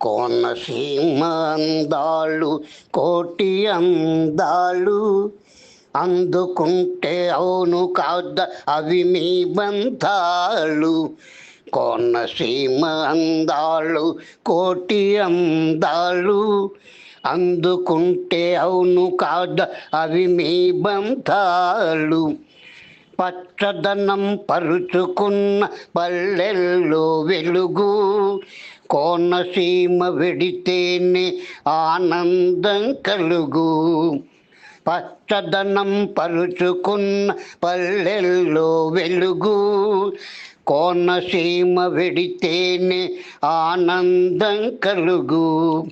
కోనసీమ అందాళ్ళు కోటి అందాళ్ళు అందుకుంటే అవును కాద అవి మీ బంధాలు. కోనసీమ అందాళ్ళు కోటి అందాళ్ళు అందుకుంటే అవును కాద అవి మీ బంధాలు. పచ్చదనం పరుచుకున్న పల్లెల్లో వెలుగు. కోనసీమ వెడితేనే ఆనందం కలుగు. పచ్చదనం పరుచుకున్న పల్లెల్లో వెలుగు. కోనసీమ వెడితేనే ఆనందం కలుగు.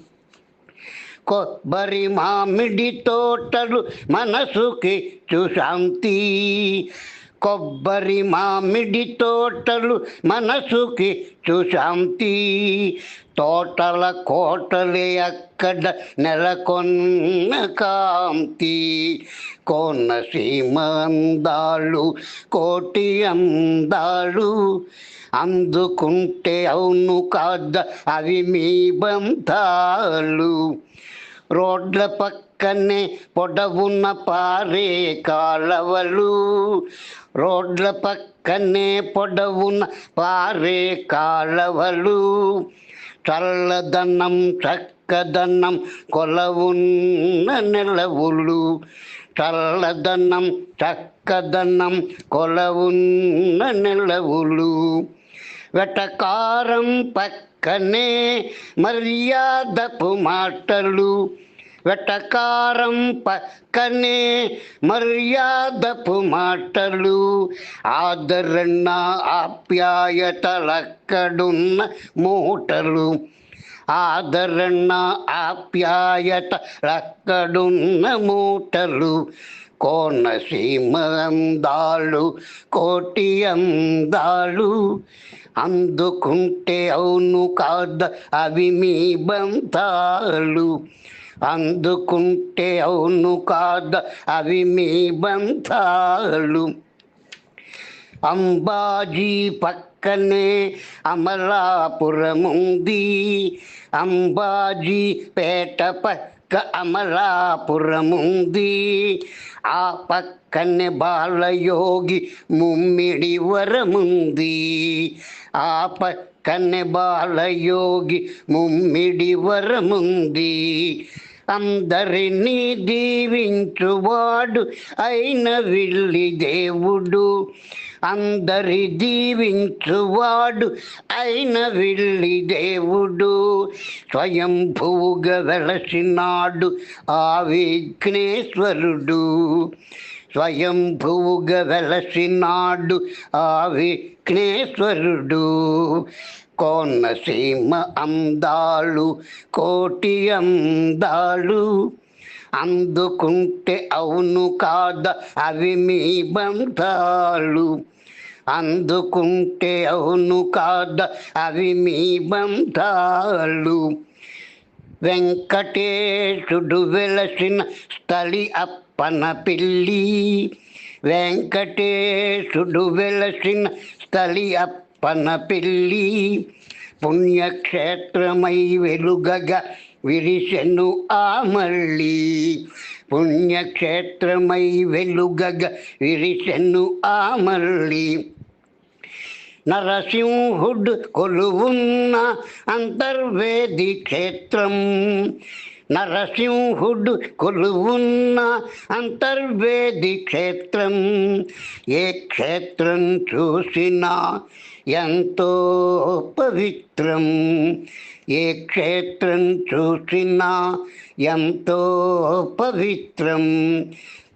కొబ్బరి మామిడి తోటలు మనసుకి శాంతి కొబ్బరి మామిడి తోటలు మనసుకి శాంతి తోటల కోటలే అక్కడ నెలకొన్న కాంతి. కోనసీమ అందాలు కోటి అందాలు అందుకుంటే అవును కాద అవి మీ బంధాలు. రోడ్ల పక్కనే పొడవున్న పారే కాలవలు. రోడ్ల పక్కనే పొడవున్న పారే కాలవలు. చల్లదనం చక్కదనం కొలవున్న నెలవులు. చల్లదనం చక్కదనం కొలవున్న నెలవులు. వెటకారం పక్కనే మర్యాదపు మాటలు. వెటకారం పక్కనే మర్యాదపు మాటలు. ఆదరణ ఆప్యాయతలక్కడున్న మూటలు. ఆదరణ ఆప్యాయతలక్కడున్న మూటలు. కోనసీమ అందాలు కోటి అందాలు. అందుకుంటే అవును కాద అవి మీ బంధాలు. అందుకుంటే అవును కాద అవి మీ బంధాలు. అంబాజీ పక్కనే అమలాపురముంది. అంబాజీ పేట పక్క అమలాపురముంది ఆ పక్కనే బాలయోగి ముమ్మిడి వరముంది ఆ పక్కనే బాలయోగి ముమ్మిడి వరముంది అందరినీ దీవించువాడు అయిన విల్లి దేవుడు అందరి దీవించువాడు అయిన వెళ్ళి దేవుడు. స్వయంభూగా వెలసినాడు ఆ విఘ్నేశ్వరుడు. స్వయంభూగా వెలసినాడు ఆ విఘ్నేశ్వరుడు. కోనసీమ అందాలు కోటి అందాలు అందుకుంటే అవును కాద అవి మీ బంధాలు. అందుకుంటే అవును కాద అవి మీ బంధాలు. వెంకటేశుడు వెలసిన స్థలి అప్పన పిల్లి. వెంకటేశుడు వెలసిన స్థలి అప్పన పిల్లి. పుణ్యక్షేత్రమై వెలుగగా విరిసెను ఆ మళ్ళీ. పుణ్యక్షేత్రమై వెలుగగా విరిసెను ఆ మళ్ళీ. నరసింహుడ్ కొలువున్న అంతర్వేది క్షేత్రం. నరసింహుడు కొలువున్న అంతర్వేది క్షేత్రం. ఏ క్షేత్రం చూసినా ఎంతో పవిత్రం. ఏ క్షేత్రం చూసినా ఎంతో పవిత్రం.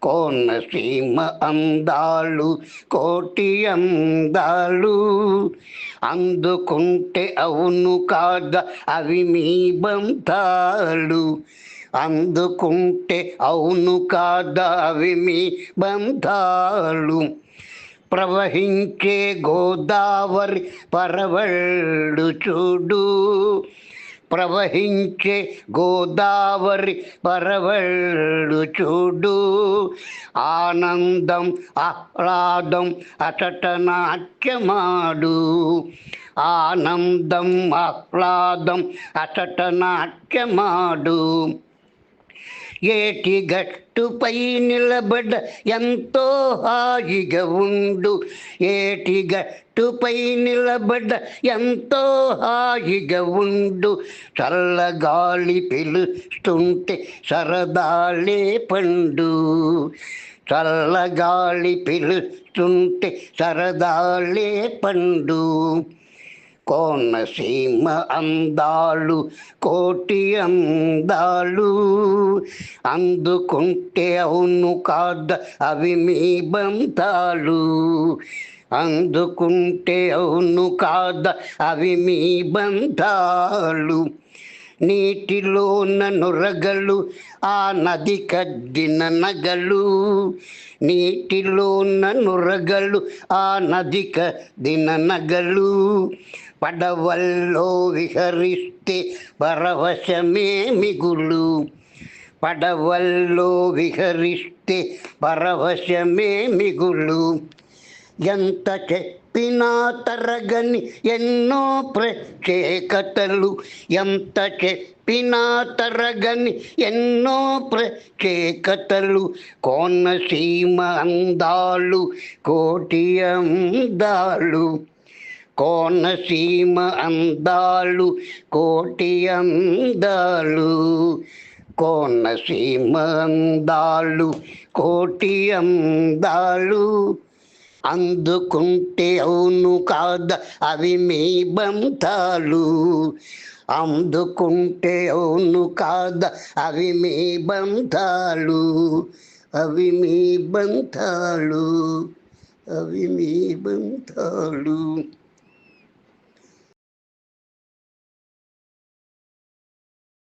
కోనసీమ అందాలు కోటి అందాలు. అందుకుంటే అవును కాద అవి మీ బంధాలు? అందుకుంటే అవును కాద అవి మీ బంధాలు? ప్రవహించే గోదావరి పరవళ్ళు చూడు. ప్రవహించే గోదావరి పరవళ్ళు చూడు. ఆనందం ఆహ్లాదం అచట నాట్యమాడు ఆనందం ఆహ్లాదం అచట నాట్యమాడు ఏటి గట్టుపై నిలబడ ఎంతో హాయిగా ఉండు. ఏటి గట్టుపై నిలబడ ఎంతో హాయిగా ఉండు. చల్లగాలి పిలుస్తుంటే సరదాలే పండు. చల్లగాలి పిలుస్తుంటే సరదాలే పండు. కోనసీమ అందాలు కోటి అందాలు. అందుకుంటే అవును కాద అవి మీ బంతాలు అందుకుంటే అవును కాద అవి మీ బంధాలు. నీటిలోన నురగలు ఆ నది కద్దిన నగలు. నీటిలోన నొరగలు ఆ నదిక కద్దిన నగలు పడవల్లో విహరిస్తే పరవశమే మిగులు. పడవల్లో విహరిస్తే పరవశమే మిగులు. ఎంత చెప్పినా తరగని ఎన్నో ప్రత్యేకతలు ఎంత చెప్పినా తరగని ఎన్నో ప్రత్యేకతలు కోనసీమ అందాలు కోటి అందాలు కోనసీమ అందాలు కోటి అందాలు కోనసీమ అందాలు కోటి అందాలు. అందుకుంటే అవును కాద అవి మీ బంతాలు అందుకుంటే అవును కాద అవి మీ బంతాలు అవి మీ బంతాలు అవి మీ బంతాలు